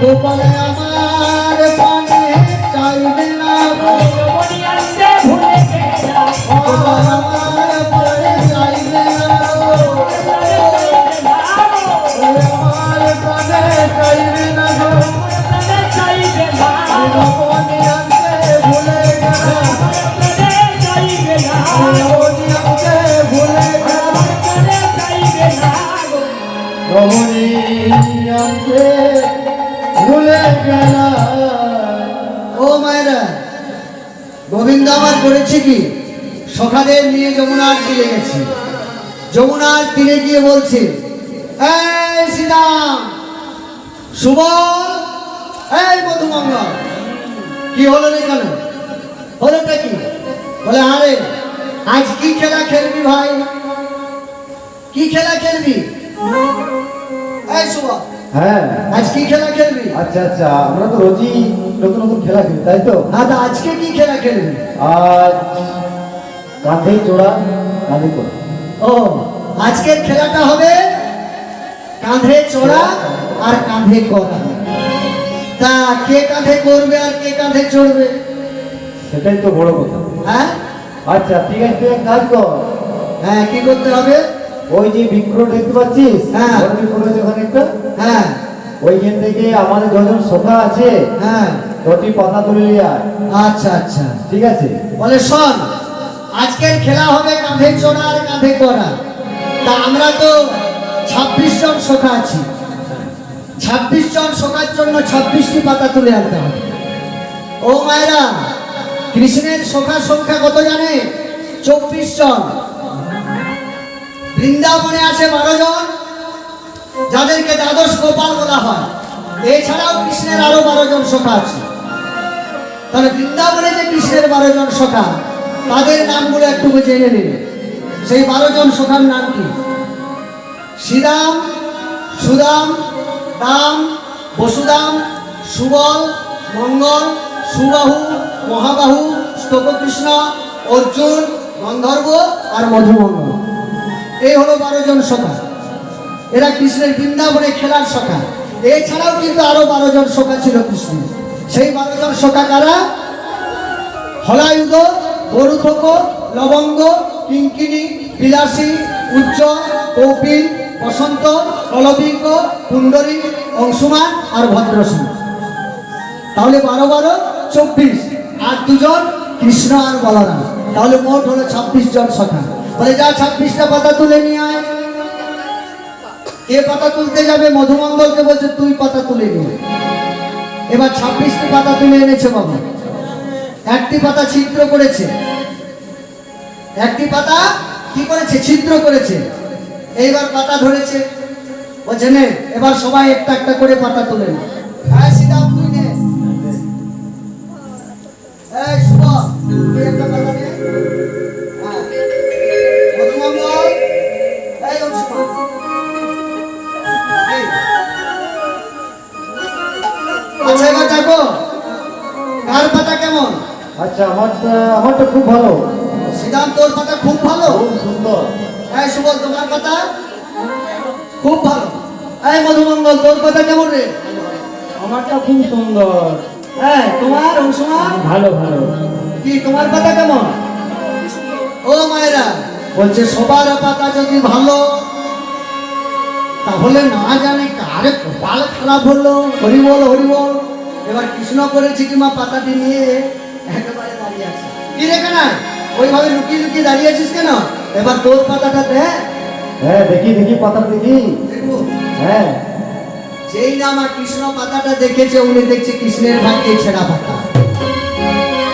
গোপালে ও মায়েরা, গোবিন্দ আমার করেছে কি? সখাদের নিয়ে যমুনার তীরে গেছি। যমুনার তীরে গিয়ে বলছে, এই শ্রীরাম সুবল এই মধুমঙ্গল। কি হলো রে কেন? হলোটা কি? বলে, আরে, আজ কি খেলা খেলবি ভাই? কি খেলা খেলবি? এই সুবল হ্যাঁ। আজ কি খেলা খেলবি? আচ্ছা আচ্ছা আমরা তো রোজই নতুন নতুন খেলা খেলি তাই তো? আচ্ছা আজকে কি খেলা খেলবি? আজ কাঁধে চোরা কাঁধে চোরা ও আজকের খেলাটা হবে কাঁধে চড়া আর কাঁধে করা তা কে কাঁধে করবে আর কে কাঁধে চড়বে? সেটাই তো বড় কথা। হ্যাঁ? আচ্ছা ঠিক আছে তুই এক কাজ কর। হ্যাঁ কি করতে হবে? ওই যে বৃক্ষ দেখতে পাচ্ছিস? হ্যাঁ। ওখানে একটা? হ্যাঁ। ওইখান থেকে আমাদের যজন সখা আছে। হ্যাঁ। রটি পাতা তুলে আচ্ছা আচ্ছা। ঠিক আছে? বলে শোন আজকের খেলা হবে কাঁধে চড়া আর কাঁধে করা তা আমরা তো ছাব্বিশ জন সখা আছি। ছাব্বিশ জন সখার জন্য ছাব্বিশটি পাতা তুলে আনতে হবে। ও মায়েরা কৃষ্ণের সখার সংখ্যা কত জানে? চব্বিশ জন। বৃন্দাবনে আছে বারো জন যাদেরকে দ্বাদশ গোপাল বলা হয়। এছাড়াও কৃষ্ণের আরও বারো জন সখা আছে। তাহলে বৃন্দাবনে যে কৃষ্ণের বারো জন সখা, তাদের নামগুলো একটু জেনে নিন সেই বারো জন সখার নাম কি? শ্রীরাম, সুদাম, রাম, বসুদাম, সুবল, মঙ্গল, সুবাহু, মহাবাহু স্তবকৃষ্ণ অর্জুন, গন্ধর্ব আর মধুমঙ্গল। এই হলো বারো জন সখা এরা কৃষ্ণের বৃন্দাবনে খেলার সখা এছাড়াও কিন্তু আরও বারো জন সখা ছিল কৃষ্ণ সেই বারো জন সখা কারা? হলায়ুধ বরুথক লবঙ্গ কিঙ্কিনি বিলাসী, উচ্চ, কৌপিল, বসন্ত কলবিঙ্গ কুণ্ডরী, অংশুমান আর ভদ্রসীন তাহলে বারো বারো, চব্বিশ। আর দুজন কৃষ্ণ আর বলরাম। তাহলে মোট হলো ছাব্বিশ জন সখা বলে যা ছাব্বিশটা পাতা তুলে নিয়ে আয়। কে পাতা তুলতে যাবে? মধুমঙ্গলকে বলছে, তুই পাতা তুলে নিয়ে এবার ছাব্বিশটি পাতা তুলে এনেছে বাবা। একটি পাতা ছিদ্র করেছে। একটি পাতা কি করেছে? ছিদ্র করেছে। এইবার পাতা ধরেছে। বলছে, নে, এবার সবাই একটা একটা করে পাতা তুলে নে। হ্যাঁ সীতাম তুই নে। এই, শুভ। কার পাতা কেমন? আচ্ছা আমারটা আমারটা খুব ভালো। শ্রীরাম তোর পাতা খুব ভালো? খুব সুন্দর। এই সুবল তোমার পাতা খুব ভালো। এই মধুমঙ্গল তোর পাতা কেমন রে? আমারটা খুব সুন্দর। হ্যাঁ তোমার অংশমান? ভালো ভালো। কি তোমার পাতা কেমন? ও মায়েরা বলছে সবার পাতা যদি ভালো তাহলে না জানি কার কপাল খারাপ হলো? হরি বল হরি বল এবার কৃষ্ণ করেছে কি মা পাতাটি নিয়ে একেবারে দাঁড়িয়ে আছে কি রেখে না ওইভাবে লুকিয়ে লুকিয়ে দাঁড়িয়ে আছিস কেন এবার তোর পাতাটা দেখ হ্যাঁ দেখি দেখি পাতা দেখি হ্যাঁ যেই না আমার কৃষ্ণ পাতাটা দেখেছে উনি দেখছে কৃষ্ণের ভাগ্যে ছেঁড়া পাতা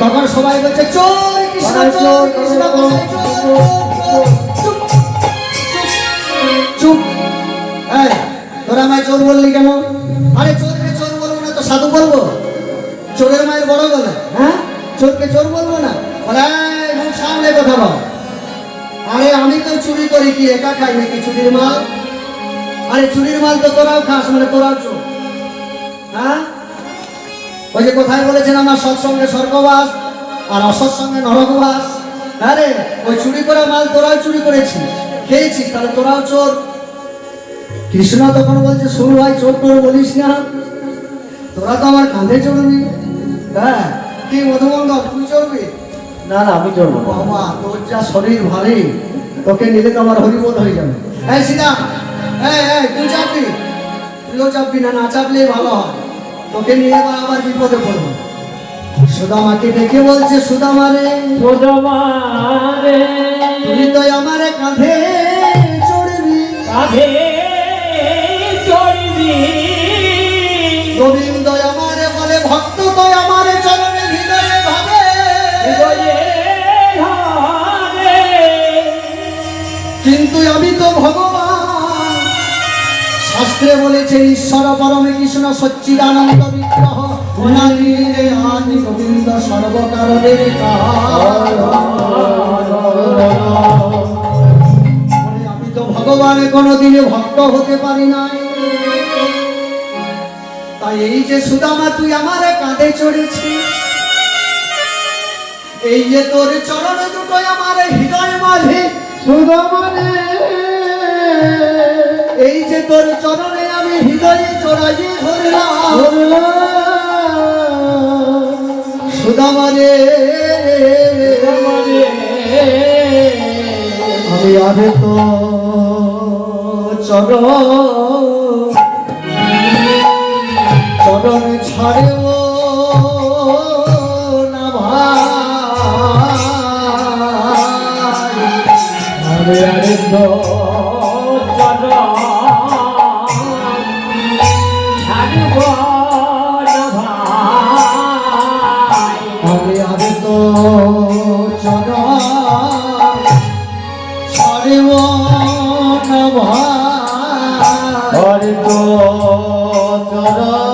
তখন সবাই বলছে চোর কৃষ্ণ চোর কৃষ্ণ চুপ, চুপ, চুপ এই, তোরা আমায় চোর বললি কেন আরে চোর সাধু বলব? চোরের মায়ের বড় গলা। হ্যাঁ? চোরকে চোর বলব না? বলে "এই, সামনে কথা বল। আরে আমি তো চুরি করি কি একা খাই নাকি চুরির মাল? আরে চুরির মাল তো তোরাও খাস মানে তোরাও চোর। হ্যাঁ? ওই যে কোথায় বলেছেন আমার সৎসঙ্গে স্বর্গবাস আর অসৎসঙ্গে নরকবাস? আরে ওই চুরি করা মাল তোরাও চুরি করেছিস খেয়েছিস তাহলে তোরাও চোর। কৃষ্ণ তখন বলছে শুরু হয় চোর তোর বলিস না। তোরা তো আমার কাঁধে চড়বি হ্যাঁ। কি মধুমঙ্গল তুই চড়বি? না না আমি চড়বো। বাবা তোর যা শরীর ভারী তোকে নিলে তো আমার হরিবোধ হয়ে যাবে। হ্যাঁ সীতা হ্যাঁ এই তুই চাপবি? তুইও চাপবি না না চাপলেই ভালো হয়। তোকে নিয়ে বা আবার বিপদে পড়ব। সুদামাকে ডেকে বলছে সুদামা রে সুদমারে তুই তো আমারে কাঁধে চড়বি। কাঁধে চড়বি। শাস্ত্রে বলেছে, ঈশ্বর পরমে কৃষ্ণ সচ্চিদানন্দ আমি তো কোনোদিনে ভক্ত হতে পারি নাই। তাই এই যে সুদামা, তুই আমারে কাঁধে চড়েছিস। এই যে তোর চরণ দুটো আমার হৃদয় মাঝে। সুদামারে এই যে তোর চরণে আমি হৃদয়ে চড়াইয়ে ধরলাম। সুদামারে, আমি আগে তো চরণ। চরণ ছাড়েও না ভাই। আরে আরে তো আমি চরণ ছাড়েও না ভাই চরণ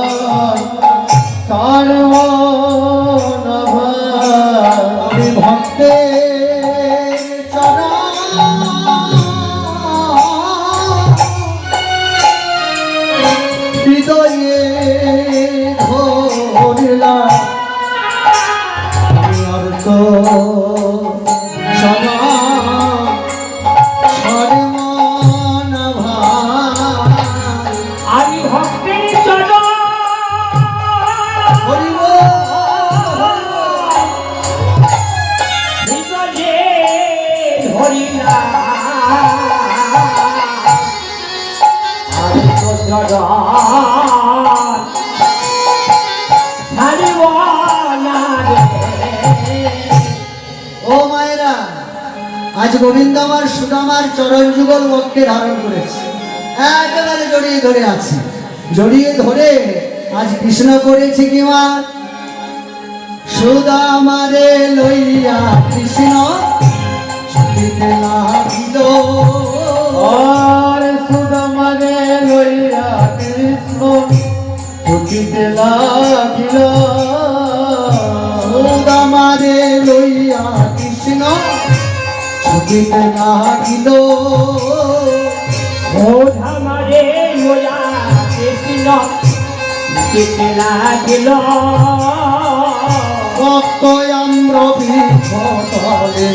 আজ গোবিন্দ আমার সুদামার চরণ যুগল বক্ষে ধারণ করেছে। একেবারে জড়িয়ে ধরে আছে। জড়িয়ে ধরে আজ কৃষ্ণ করেছে কি মা? সুদামারে লইয়া কৃষ্ণ ছুটিতে লাগিল ওধামারে মোয়া কৃষ্ণ কেটে লাগিল ভক্ত আম্র বিপদলে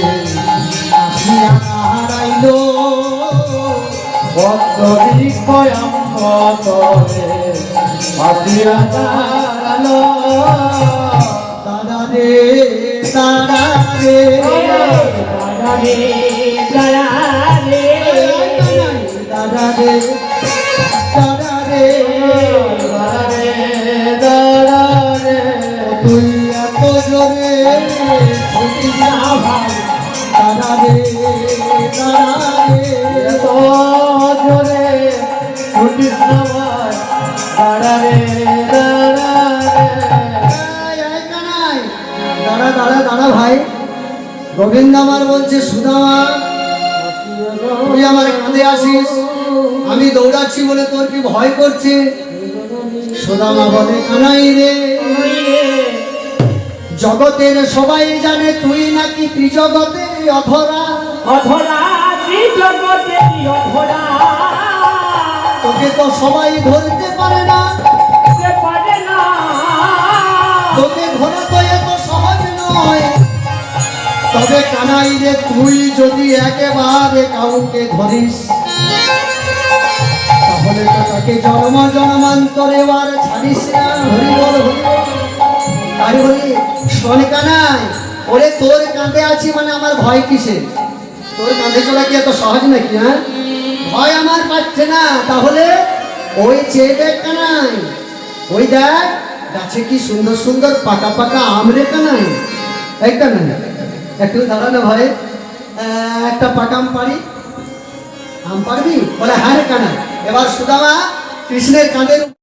হারাইল ভক্ত বিক্ষয়াম পতরে দাঁড়াল। দাদা রে দাদা রে। দাদা রে দাদা রে। গোবিন্দ আমার বলছে সুদামা তুই আমার কাঁধে আসিস আমি দৌড়াচ্ছি বলে তোর কি ভয় করছে? সুদামা বলে কানাই রে। জগতের সবাই জানে তুই নাকি ত্রিজগতে অধরা। অধরা জগতে অধরা। তোকে তো সবাই ধরতে পারে না। কানাই রে তুই যদি একেবারে কাউকে ধরিস, তাহলে তাকে জন্ম জন্মান্তরে আর ছাড়িস না। হরি বল, হরি তাই বলি শোন কানাই, ওরে তোর কাঁধে আছি মানে আমার ভয় কিসে তোর কাঁধে চলা কি এত সহজ নাকি হ্যাঁ? ভয় আমার পাচ্ছে না, তাহলে ওই চেয়ে দেখ কানাই। ওই দেখ, গাছে কি সুন্দর সুন্দর পাকা পাকা আম রে কানাই। এই কানাই একটু দাঁড়ানো ভাই। আহ, একটা পাকা আম পারি। আম পারবি? বলে হ্যাঁ রে কানাই এবার সুদামা কৃষ্ণের কাঁধের